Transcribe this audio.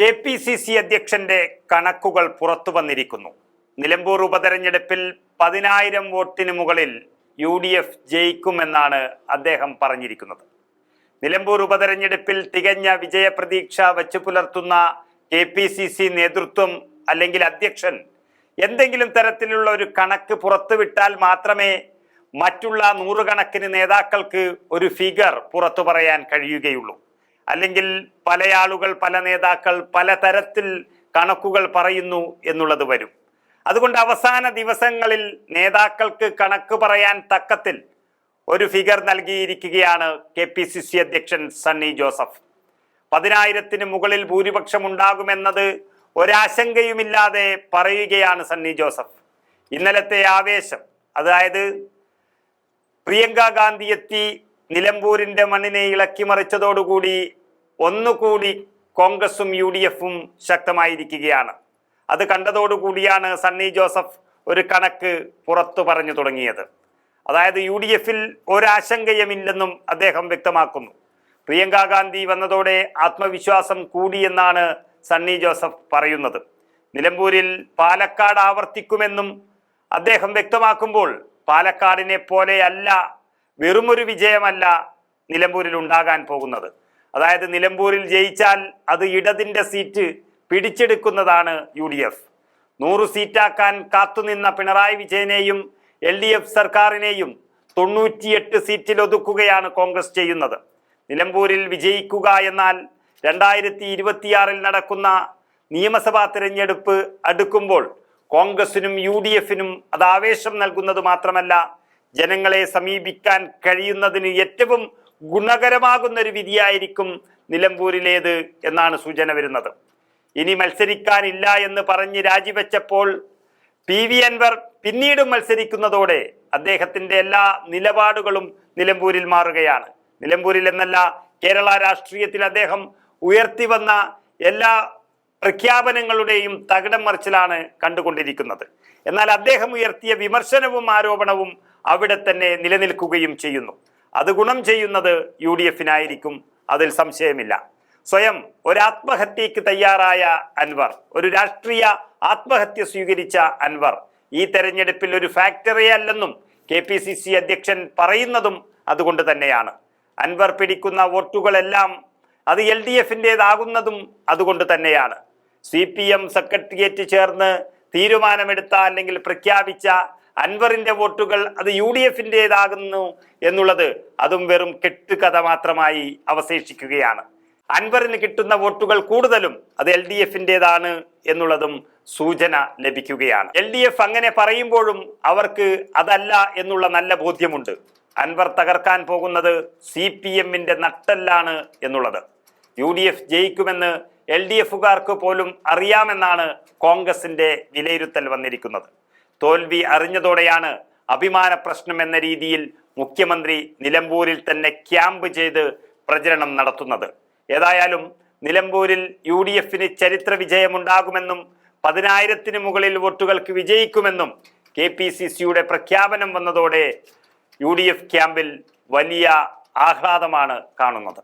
K P C C അധ്യക്ഷന്റെ കണക്കുകൾ പുറത്തു വന്നിരിക്കുന്നു. നിലമ്പൂർ ഉപതെരഞ്ഞെടുപ്പിൽ പതിനായിരം വോട്ടിന് മുകളിൽ യു ഡി എഫ് ജയിക്കുമെന്നാണ് അദ്ദേഹം പറഞ്ഞിരിക്കുന്നത്. നിലമ്പൂർ ഉപതെരഞ്ഞെടുപ്പിൽ തികഞ്ഞ വിജയപ്രതീക്ഷ വച്ചു പുലർത്തുന്ന കെ പി സി സി നേതൃത്വം അല്ലെങ്കിൽ അധ്യക്ഷൻ എന്തെങ്കിലും തരത്തിലുള്ള ഒരു കണക്ക് പുറത്തുവിട്ടാൽ മാത്രമേ മറ്റുള്ള നൂറുകണക്കിന് നേതാക്കൾക്ക് ഒരു ഫിഗർ പുറത്തു പറയാൻ കഴിയുകയുള്ളൂ. അല്ലെങ്കിൽ പല ആളുകൾ പല നേതാക്കൾ പല തരത്തിൽ കണക്കുകൾ പറയുന്നു എന്നുള്ളത് വരും. അതുകൊണ്ട് അവസാന ദിവസങ്ങളിൽ നേതാക്കൾക്ക് കണക്ക് പറയാൻ തക്കത്തിൽ ഒരു ഫിഗർ നൽകിയിരിക്കുകയാണ് കെ പി സി സി അധ്യക്ഷൻ സണ്ണി ജോസഫ്. പതിനായിരത്തിന് മുകളിൽ ഭൂരിപക്ഷം ഉണ്ടാകുമെന്നത് ഒരാശങ്കയുമില്ലാതെ പറയുകയാണ് സണ്ണി ജോസഫ്. ഇന്നലത്തെ ആവേശം അതായത് പ്രിയങ്ക ഗാന്ധി എത്തി നിലമ്പൂരിന്റെ മണ്ണിനെ ഇളക്കി മറിച്ചതോടുകൂടി ഒന്നുകൂടി കോൺഗ്രസും യു ഡി എഫും ശക്തമായിരിക്കുകയാണ്. അത് കണ്ടതോടുകൂടിയാണ് സണ്ണി ജോസഫ് ഒരു കണക്ക് പുറത്തു പറഞ്ഞു തുടങ്ങിയത്. അതായത് യു ഡി എഫിൽ ഒരാശങ്കയുമില്ലെന്നും അദ്ദേഹം വ്യക്തമാക്കുന്നു. പ്രിയങ്ക ഗാന്ധി വന്നതോടെ ആത്മവിശ്വാസം കൂടിയെന്നാണ് സണ്ണി ജോസഫ് പറയുന്നത്. നിലമ്പൂരിൽ പാലക്കാട് ആവർത്തിക്കുമെന്നും അദ്ദേഹം വ്യക്തമാക്കുമ്പോൾ പാലക്കാടിനെ പോലെയല്ല വെറുമൊരു വിജയമല്ല നിലമ്പൂരിൽ ഉണ്ടാകാൻ പോകുന്നത്. അതായത് നിലമ്പൂരിൽ ജയിച്ചാൽ അത് ഇടതിന്റെ സീറ്റ് പിടിച്ചെടുക്കുന്നതാണ് യു ഡി എഫ്. നൂറ് സീറ്റാക്കാൻ കാത്തുനിന്ന പിണറായി വിജയനെയും എൽ ഡി എഫ് സർക്കാരിനെയും തൊണ്ണൂറ്റിയെട്ട് സീറ്റിൽ ഒതുക്കുകയാണ് കോൺഗ്രസ് ചെയ്യുന്നത്. നിലമ്പൂരിൽ വിജയിക്കുക എന്നാൽ രണ്ടായിരത്തി ഇരുപത്തിയാറിൽ നടക്കുന്ന നിയമസഭാ തിരഞ്ഞെടുപ്പ് അടുക്കുമ്പോൾ കോൺഗ്രസിനും യു ഡി എഫിനും അത് ആവേശം നൽകുന്നത് മാത്രമല്ല ജനങ്ങളെ സമീപിക്കാൻ കഴിയുന്നതിന് ഏറ്റവും ഗുണകരമാകുന്ന ഒരു വിധിയായിരിക്കും നിലമ്പൂരിലേത് എന്നാണ് സൂചന വരുന്നത്. ഇനി മത്സരിക്കാനില്ല എന്ന് പറഞ്ഞ് രാജിവെച്ചപ്പോൾ പി വി അൻവർ പിന്നീടും മത്സരിക്കുന്നതോടെ അദ്ദേഹത്തിന്റെ എല്ലാ നിലപാടുകളും നിലമ്പൂരിൽ മാറുകയാണ്. നിലമ്പൂരിൽ എന്നല്ല കേരള രാഷ്ട്രീയത്തിൽ അദ്ദേഹം ഉയർത്തി വന്ന എല്ലാ പ്രഖ്യാപനങ്ങളുടെയും തകിടം മറിച്ചിലാണ് കണ്ടുകൊണ്ടിരിക്കുന്നത്. എന്നാൽ അദ്ദേഹം ഉയർത്തിയ വിമർശനവും ആരോപണവും അവിടെ തന്നെ നിലനിൽക്കുകയും ചെയ്യുന്നു. അത് ഗുണം ചെയ്യുന്നത് യു ഡി എഫിനായിരിക്കും. അതിൽ സംശയമില്ല. സ്വയം ഒരു ഒരാത്മഹത്യക്ക് തയ്യാറായ അൻവർ ഒരു രാഷ്ട്രീയ ആത്മഹത്യ സ്വീകരിച്ച അൻവർ ഈ തെരഞ്ഞെടുപ്പിൽ ഒരു ഫാക്ടറി അല്ലെന്നും കെ പി സി സി അധ്യക്ഷൻ പറയുന്നതും അതുകൊണ്ട് തന്നെയാണ്. അൻവർ പിടിക്കുന്ന വോട്ടുകളെല്ലാം അത് എൽ ഡി എഫിന്റെതാകുന്നതും അതുകൊണ്ട് തന്നെയാണ്. സി പി എം സെക്രട്ടേറിയറ്റ് ചേർന്ന് തീരുമാനമെടുത്ത അല്ലെങ്കിൽ പ്രഖ്യാപിച്ച അൻവറിന്റെ വോട്ടുകൾ അത് യു ഡി എഫിന്റെതാകുന്നു എന്നുള്ളത് അതും വെറും കെട്ടുകഥ മാത്രമായി അവശേഷിക്കുകയാണ്. അൻവറിന് കിട്ടുന്ന വോട്ടുകൾ കൂടുതലും അത് എൽ ഡി എഫിന്റെതാണ് എന്നുള്ളതും സൂചന ലഭിക്കുകയാണ്. എൽ ഡി എഫ് അങ്ങനെ പറയുമ്പോഴും അവർക്ക് അതല്ല എന്നുള്ള നല്ല ബോധ്യമുണ്ട്. അൻവർ തകർക്കാൻ പോകുന്നത് സി പി എമ്മിന്റെ നട്ടല്ലാണ് എന്നുള്ളത്. യു ഡി എഫ് ജയിക്കുമെന്ന് എൽ ഡി എഫുകാർക്ക് പോലും അറിയാമെന്നാണ് കോൺഗ്രസിന്റെ വിലയിരുത്തൽ വന്നിരിക്കുന്നത്. തോൽവി അറിഞ്ഞതോടെയാണ് അഭിമാന പ്രശ്നം എന്ന രീതിയിൽ മുഖ്യമന്ത്രി നിലമ്പൂരിൽ തന്നെ ക്യാമ്പ് ചെയ്ത് പ്രചരണം നടത്തുന്നത്. ഏതായാലും നിലമ്പൂരിൽ യു ഡി എഫിന് ചരിത്ര വിജയമുണ്ടാകുമെന്നും പതിനായിരത്തിന് മുകളിൽ വോട്ടുകൾക്ക് വിജയിക്കുമെന്നും കെ പി സി സിയുടെ പ്രഖ്യാപനം വന്നതോടെ യു ഡി എഫ് ക്യാമ്പിൽ വലിയ ആഹ്ലാദമാണ് കാണുന്നത്.